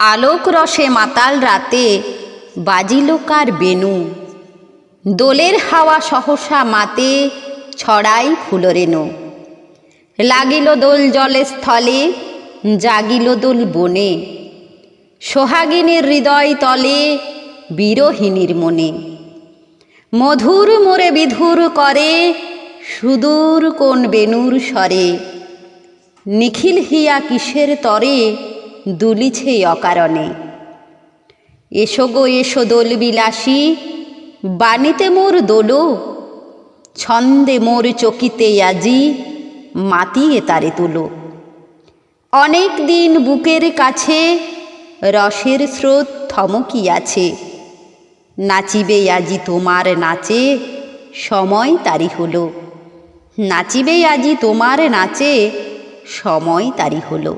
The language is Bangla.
আলোক রসে মাতাল রাতে বাজিল কার বেনু দোলের হাওয়া সহসা মাতে ছড়াই ফুলরেনু লাগিল দোল জলে স্থলে, জাগিল দোল বনে। সোহাগিনীর হৃদয় তলে বিরোহিনীর মনে। মধুর মোরে বিধুর করে সুদূর কোন বেনুর স্বরে। নিখিল হিয়া কিসের তরে? দুলিছে অকারণে। এসো গো, এসো দোল বিলাসী বাণীতে মোর দোলো, ছন্দে মোর চকিতে আজি মাতিয়ে তারে তুলো। অনেক দিন বুকের কাছে রসের স্রোত থমকি আছে। নাচিবে আজি তোমার নাচে, সময় তারি হলো। নাচিবে আজি তোমার নাচে, সময় তারি হলো।